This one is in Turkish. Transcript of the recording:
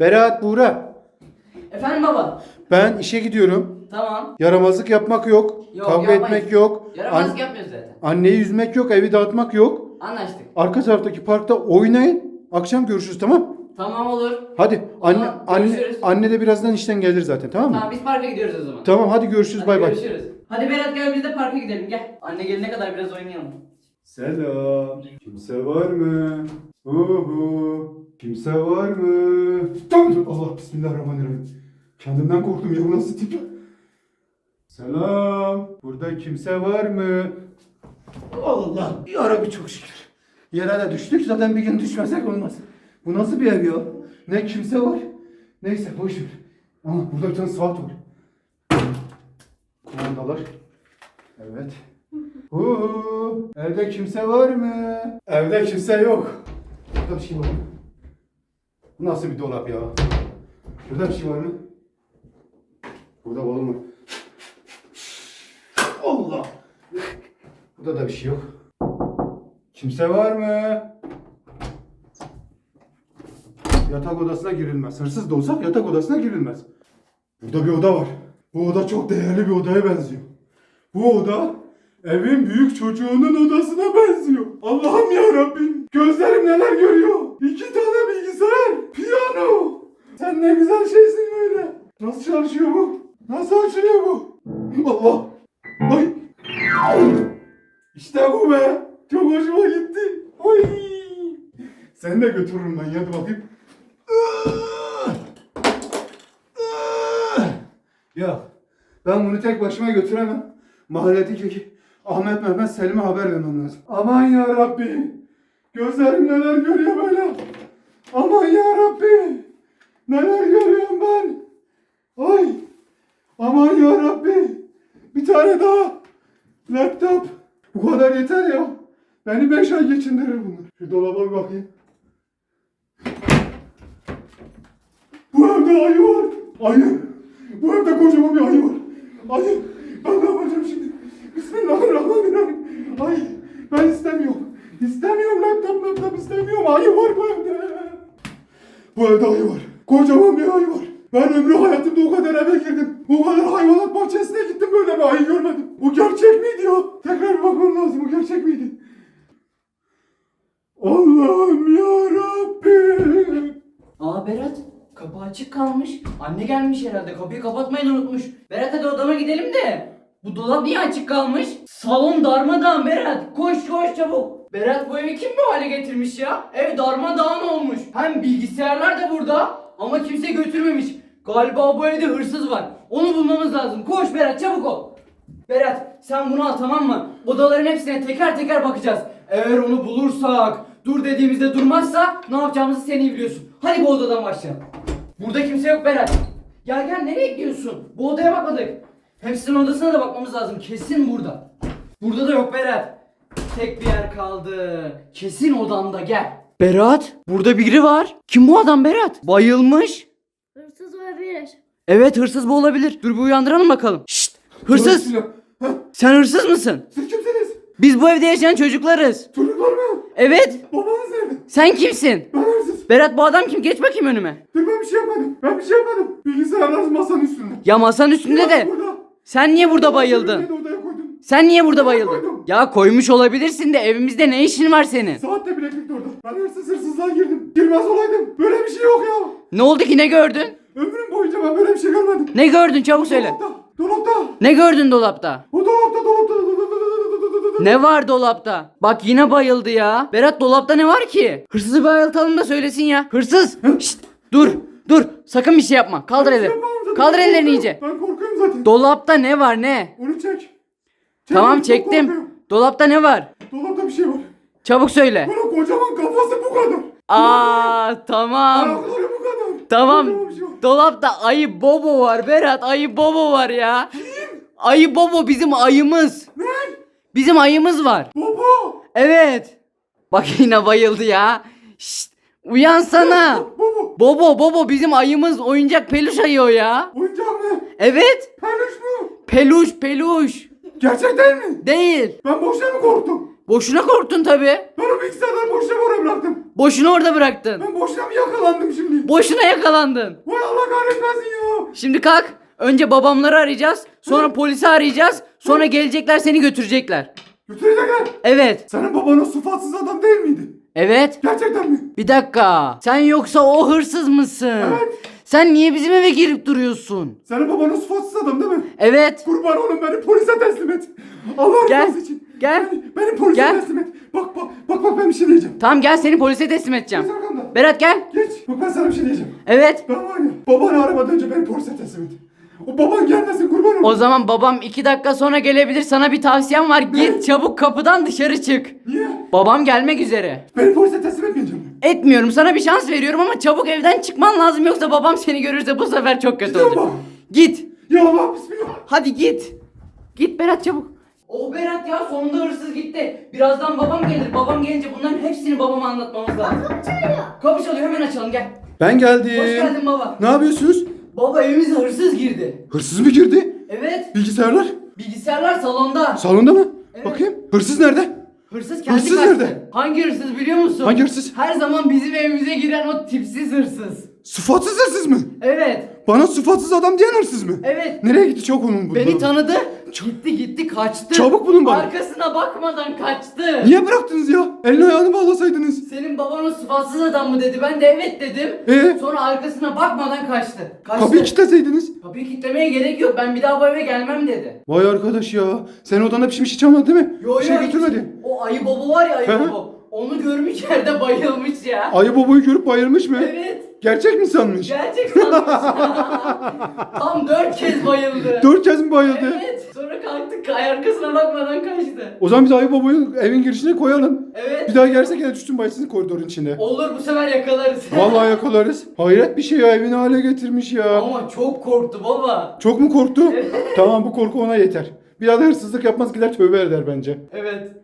Berat, Buğra. Efendim baba. Ben işe gidiyorum. Tamam. Yaramazlık yapmak yok. Yok, kavga yapmayız. etmek yok. Yaramazlık an- yapmıyoruz zaten. anneyi üzmek yok. Evi dağıtmak yok. Anlaştık. Arka taraftaki parkta oynayın. Akşam görüşürüz tamam? Tamam olur. Hadi. Anne Tamam, anne görüşürüz. anne de birazdan işten gelir zaten tamam mı? Tamam biz parka gidiyoruz o zaman. Tamam hadi görüşürüz Hadi bay bay. Görüşürüz. Hadi Berat gel biz de parka gidelim gel. Anne gelene kadar biraz oynayalım. Selam. Kimse var mı? Uhu. Kimse var mı? Tamam. Allah bismillahirrahmanirrahim. Kendimden korktum ya bu nasıl tip? Selam. Burada kimse var mı? Allah. Ya Rabbi çok şükür. Yere de düştük zaten bir gün düşmesek olmaz. Bu nasıl bir ev ya? Ne kimse var. Neyse boş ver. Ama burada bir tane saat var. Kumandalar. Evet. Uhu, evde kimse var mı? Evde kimse yok. Burada bir şey var mı? Bu nasıl bir dolap ya? Burada bir şey var mı? Burada olur mu? Allah! Burada da bir şey yok. Kimse var mı? Yatak odasına girilmez. Hırsız da olsak yatak odasına girilmez. Burada bir oda var. Bu oda çok değerli bir odaya benziyor. Bu oda evin büyük çocuğunun odasına benziyor. Allah'ım ya Rabbim. Gözlerim neler görüyor. İki tane bilgisayar. Piyano. Sen ne güzel şeysin böyle. Nasıl çalışıyor bu? Nasıl açılıyor bu? Allah. Ay. İşte bu be. Çok hoşuma gitti. Ay. Seni de götürürüm ben. Hadi bakayım. Ya ben bunu tek başıma götüremem. Mahalledeki Ahmet Mehmet Selim'e haber vermem lazım. Aman ya Rabbi. Gözlerim neler görüyor böyle. Aman ya Rabbi. Neler görüyorum ben. Ay. Aman ya Rabbi. Bir tane daha. Laptop. Bu kadar yeter ya. Beni beş ay geçindirir bunlar. Şu dolaba bir bakayım. Bu evde ayı var. Ayı. Bu evde kocaman bir ayı var. Ayı. Ben ne yapacağım şimdi? Ay. Ben istemiyorum. İstemiyorum laptop laptop istemiyorum. Ayı var bu evde. Bu evde ayı var. Kocaman bir ayı var. Ben ömrü hayatımda o kadar eve girdim. O kadar hayvanat bahçesine gittim böyle bir ayı görmedim. O gerçek miydi ya? Tekrar bir bakmam lazım. O gerçek miydi? Allah'ım ya Rabbim. Aa Berat kapı açık kalmış. Anne gelmiş herhalde kapıyı kapatmayı unutmuş. Berat hadi odama gidelim de. Bu dolap niye açık kalmış? Salon darmadağın Berat. Koş koş çabuk. Berat bu evi kim bu hale getirmiş ya? Ev darmadağın olmuş. Hem bilgisayarlar da burada ama kimse götürmemiş. Galiba bu evde hırsız var. Onu bulmamız lazım. Koş Berat çabuk ol. Berat sen bunu al tamam mı? Odaların hepsine teker teker bakacağız. Eğer onu bulursak, dur dediğimizde durmazsa ne yapacağımızı sen iyi biliyorsun. Hadi bu odadan başlayalım. Burada kimse yok Berat. Gel gel nereye gidiyorsun? Bu odaya bakmadık. Hepsinin odasına da bakmamız lazım. Kesin burada. Burada da yok Berat. Tek bir yer kaldı. Kesin odanda gel. Berat, burada biri var. Kim bu adam Berat? Bayılmış. Hırsız olabilir. Evet hırsız bu olabilir. Dur bir uyandıralım bakalım. Şşt! Hırsız! Sen hırsız mısın? Siz kimsiniz? Biz bu evde yaşayan çocuklarız. Çocuklar mı? Evet. Babanız nerede? Sen kimsin? Ben hırsız. Berat bu adam kim? Geç bakayım önüme. Dur ben bir şey yapmadım. Ben bir şey yapmadım. Bilgisayarlar masanın üstünde. Ya masanın üstünde de. Burada. Sen niye burada bayıldın? de odaya koydum. Sen niye burada bayıldın? koydum. Ya koymuş olabilirsin de evimizde ne işin var senin? Saat de bileklik de orada. Ben hırsız hırsızlığa girdim. Girmez olaydım. Böyle bir şey yok ya. Ne oldu ki ne gördün? Ömrüm boyunca ben böyle bir şey görmedim. Ne gördün çabuk söyle. Dolapta. Dolapta. Ne gördün dolapta? O dolapta dolapta. Ne var dolapta? Bak yine bayıldı ya. Berat dolapta ne var ki? Hırsızı bayıltalım da söylesin ya. Hırsız. Şşt, dur dur sakın bir şey yapma. Kaldır zaten. Kaldır ellerini iyice. Ben korkuyorum zaten. Dolapta ne var ne? Onu çek. Çek, Tamam çektim. Dolapta ne var? Dolapta bir şey var. Çabuk söyle. Bunun kocaman kafası bu kadar. Aa tamam. Ayakları bu kadar. Tamam. Şey. Dolapta ayı bobo var Berat. Ayı bobo var ya. Ayı bobo bizim ayımız. Ne? Bizim ayımız var. Baba. Evet. Bak yine bayıldı ya. Şşt, uyansana. Baba. Bobo bobo bizim ayımız oyuncak peluş ayı o ya. Oyuncak mı? Evet. Peluş mu? Peluş peluş. Gerçek değil mi? Değil. Ben boşuna mı korktum? Boşuna korktun tabi. Ben o bilgisayarları boşuna oraya bıraktım? Boşuna orada bıraktın. Ben boşuna mı yakalandım şimdi? Boşuna yakalandın. Vay Allah kahretmesin ya. Şimdi kalk. Önce babamları arayacağız. Sonra polisi arayacağız. Sonra gelecekler seni götürecekler. Götürecekler. Evet. Senin baban o sıfatsız adam değil miydi? Evet. Gerçekten mi? Bir dakika. Sen yoksa o hırsız mısın? Evet. Sen niye bizim eve girip duruyorsun? Senin baban o sıfatsız adam değil mi? Evet. Kurban olun beni polise teslim et. Allah Gel, rızası için. gel. Beni, beni polise Gel. teslim et. Bak bak bak bak ben bir şey diyeceğim. Tamam gel seni polise teslim edeceğim. Geç arkamdan. Berat gel. Geç. Bak ben sana bir şey diyeceğim. Evet. Ben var ya babanı aramadan önce beni polise teslim et. O baban gelmesin kurban olayım. O zaman babam iki dakika sonra gelebilir. Sana bir tavsiyem var. Git çabuk kapıdan dışarı çık. Niye? Babam gelmek üzere. Beni polise teslim etmeyeceğim. Etmiyorum. Sana bir şans veriyorum ama çabuk evden çıkman lazım. Yoksa babam seni görürse bu sefer çok kötü olacak. Git. Ya Allah bismillah. Hadi git. Git Berat çabuk. Oh Berat ya sonunda hırsız gitti. Birazdan babam gelir. Babam gelince bunların hepsini babama anlatmamız lazım. Kapı çalıyor. Kapı çalıyor hemen açalım gel. Ben geldim. Hoş geldin baba. Ne yapıyorsunuz? Baba evimize hırsız girdi. Hırsız mı girdi? Evet. Bilgisayarlar? Bilgisayarlar salonda. Salonda mı? Evet. Bakayım. Hırsız nerede? Hırsız kendi Hırsız kaçtı. nerede? Hangi hırsız biliyor musun? Hangi hırsız? Her zaman bizim evimize giren o tipsiz hırsız. Sıfatsız hırsız mı? Evet. Bana sıfatsız adam diyen hırsız mı? Evet. Nereye gitti çok onun bu? Beni tanıdı. Gitti gitti kaçtı. Çabuk bulun bana. Arkasına bakmadan kaçtı. Niye bıraktınız ya? Elini ayağını bağlasaydınız. Senin baban o sıfatsız adam mı dedi. Ben de evet dedim. Ee? Sonra arkasına bakmadan kaçtı. Kaçtı. Kapıyı kilitleseydiniz. Kapıyı kilitlemeye gerek yok. Ben bir daha bu eve gelmem dedi. Vay arkadaş ya. Sen odana pişmiş hiç almadın değil mi? Yo, bir şey yo, götürmedi. O ayı baba var ya ayı hı. baba. Onu görmüş yerde bayılmış ya. Ayı babayı görüp bayılmış mı? Evet. Gerçek mi sanmış? Gerçek sanmış. Tam dört kez bayıldı. Dört kez mi bayıldı? Evet. Sonra kalktık ay arkasına bakmadan kaçtı. O zaman biz ayı babayı evin girişine koyalım. Evet. Bir daha gelse gene düşsün bayılsın koridorun içinde. Olur bu sefer yakalarız. Vallahi yakalarız. Hayret bir şey ya evini hale getirmiş ya. Ama çok korktu baba. Çok mu korktu? tamam bu korku ona yeter. Bir daha da hırsızlık yapmaz gider tövbe eder bence. Evet.